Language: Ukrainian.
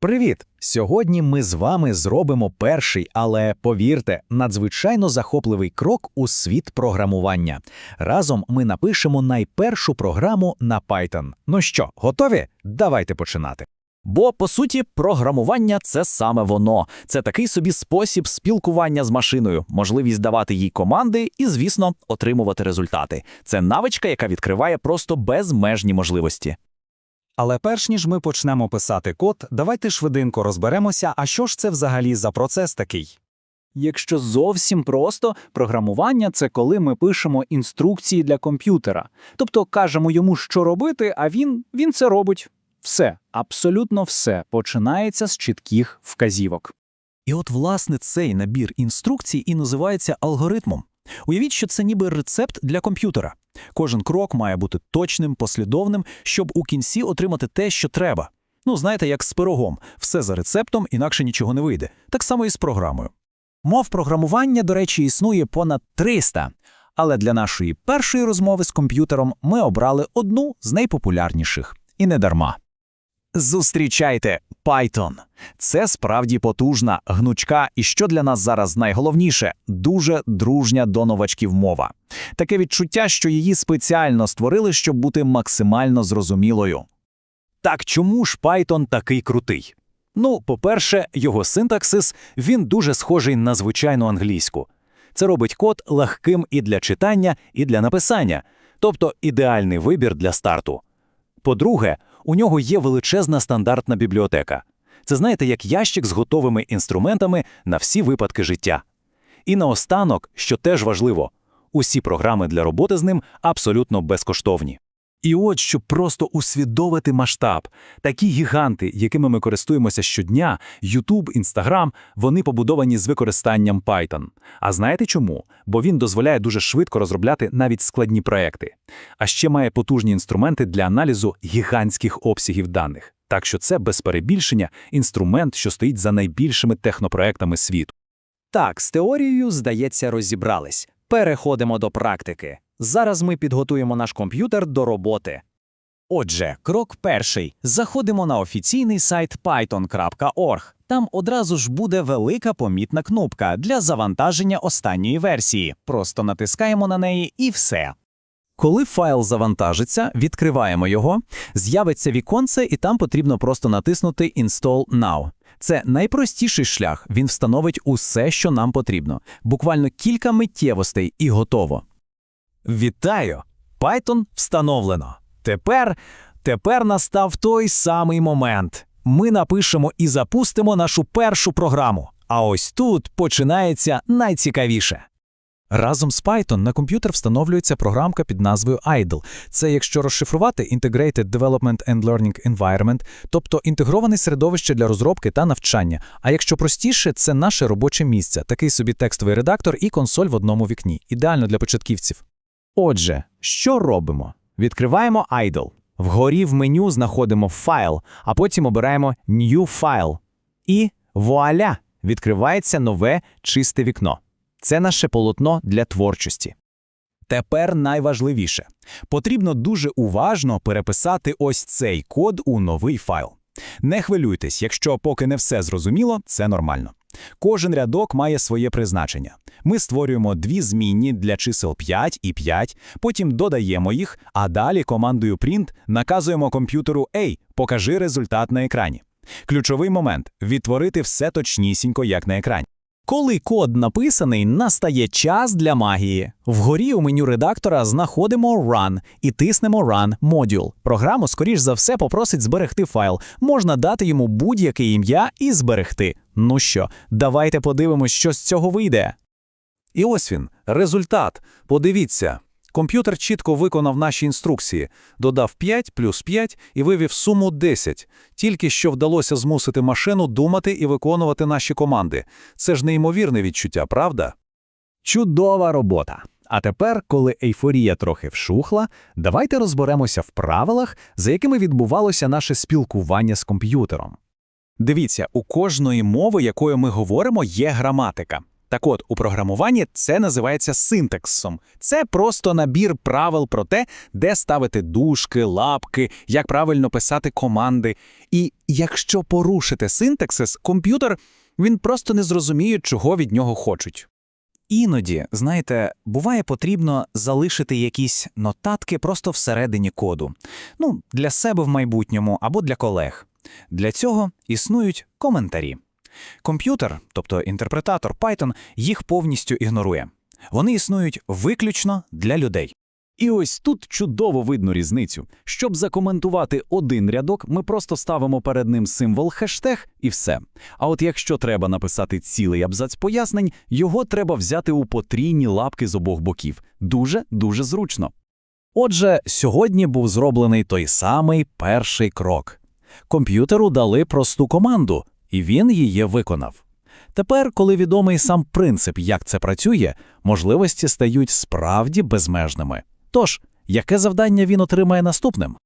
Привіт! Сьогодні ми з вами зробимо перший, але повірте, надзвичайно захопливий крок у світ програмування. Разом ми напишемо найпершу програму на Python. Ну що, готові? Давайте починати. Бо, по суті, програмування це саме воно. Це такий собі спосіб спілкування з машиною, можливість давати їй команди і, звісно, отримувати результати. Це навичка, яка відкриває просто безмежні можливості. Але перш ніж ми почнемо писати код, давайте швиденько розберемося, а що ж це взагалі за процес такий. Якщо зовсім просто, програмування це коли ми пишемо інструкції для комп'ютера, тобто кажемо йому, що робити, а він, він це робить. Все, абсолютно все починається з чітких вказівок. І от, власне, цей набір інструкцій і називається алгоритмом. Уявіть, що це ніби рецепт для комп'ютера. Кожен крок має бути точним, послідовним, щоб у кінці отримати те, що треба. Ну, знаєте, як з пирогом. Все за рецептом, інакше нічого не вийде. Так само і з програмою. Мов програмування, до речі, існує понад 300, але для нашої першої розмови з комп'ютером ми обрали одну з найпопулярніших. І не дарма. Зустрічайте Python. Це справді потужна, гнучка і що для нас зараз найголовніше дуже дружня до новачків мова. Таке відчуття, що її спеціально створили, щоб бути максимально зрозумілою. Так чому ж Python такий крутий? Ну, по-перше, його синтаксис він дуже схожий на звичайну англійську. Це робить код легким і для читання, і для написання, тобто ідеальний вибір для старту. По-друге, у нього є величезна стандартна бібліотека. Це знаєте, як ящик з готовими інструментами на всі випадки життя. І наостанок, що теж важливо, усі програми для роботи з ним абсолютно безкоштовні. І от щоб просто усвідомити масштаб, такі гіганти, якими ми користуємося щодня, YouTube, Instagram, вони побудовані з використанням Python. А знаєте чому? Бо він дозволяє дуже швидко розробляти навіть складні проекти. А ще має потужні інструменти для аналізу гігантських обсягів даних. Так що це без перебільшення інструмент, що стоїть за найбільшими технопроектами світу. Так, з теорією, здається, розібрались. Переходимо до практики. Зараз ми підготуємо наш комп'ютер до роботи. Отже, крок перший. Заходимо на офіційний сайт python.org. Там одразу ж буде велика помітна кнопка для завантаження останньої версії. Просто натискаємо на неї і все. Коли файл завантажиться, відкриваємо його, з'явиться віконце, і там потрібно просто натиснути Install Now. Це найпростіший шлях, він встановить усе, що нам потрібно. Буквально кілька миттєвостей і готово. Вітаю! Python встановлено. Тепер, тепер настав той самий момент. Ми напишемо і запустимо нашу першу програму. А ось тут починається найцікавіше. Разом з Python на комп'ютер встановлюється програмка під назвою IDLE. Це, якщо розшифрувати, Integrated Development and Learning Environment, тобто інтегроване середовище для розробки та навчання. А якщо простіше, це наше робоче місце, такий собі текстовий редактор і консоль в одному вікні. Ідеально для початківців. Отже, що робимо? Відкриваємо IDLE. Вгорі в меню знаходимо файл, а потім обираємо New File. І вуаля! Відкривається нове чисте вікно. Це наше полотно для творчості. Тепер найважливіше. Потрібно дуже уважно переписати ось цей код у новий файл. Не хвилюйтесь, якщо поки не все зрозуміло, це нормально. Кожен рядок має своє призначення. Ми створюємо дві змінні для чисел 5 і 5, потім додаємо їх, а далі командою print наказуємо комп'ютеру «Ей, покажи результат на екрані». Ключовий момент відтворити все точнісінько, як на екрані. Коли код написаний, настає час для магії. Вгорі у меню редактора знаходимо Run і тиснемо Run Module. Програму, скоріш за все, попросить зберегти файл. Можна дати йому будь-яке ім'я і зберегти. Ну що, давайте подивимось, що з цього вийде. І ось він, результат. Подивіться. Комп'ютер чітко виконав наші інструкції, додав 5 плюс 5 і вивів суму 10. Тільки що вдалося змусити машину думати і виконувати наші команди. Це ж неймовірне відчуття, правда? Чудова робота. А тепер, коли ейфорія трохи вшухла, давайте розберемося в правилах, за якими відбувалося наше спілкування з комп'ютером. Дивіться, у кожної мови, якою ми говоримо, є граматика. Так от, у програмуванні це називається синтаксом. Це просто набір правил про те, де ставити дужки, лапки, як правильно писати команди. І якщо порушити синтаксис, комп'ютер він просто не зрозуміє, чого від нього хочуть. Іноді, знаєте, буває потрібно залишити якісь нотатки просто всередині коду. Ну, для себе в майбутньому або для колег. Для цього існують коментарі. Комп'ютер, тобто інтерпретатор Python, їх повністю ігнорує. Вони існують виключно для людей. І ось тут чудово видно різницю. Щоб закоментувати один рядок, ми просто ставимо перед ним символ хештег і все. А от якщо треба написати цілий абзац пояснень, його треба взяти у потрійні лапки з обох боків. Дуже-дуже зручно. Отже, сьогодні був зроблений той самий перший крок. Комп'ютеру дали просту команду, і він її виконав. Тепер, коли відомий сам принцип, як це працює, можливості стають справді безмежними. Тож, яке завдання він отримає наступним?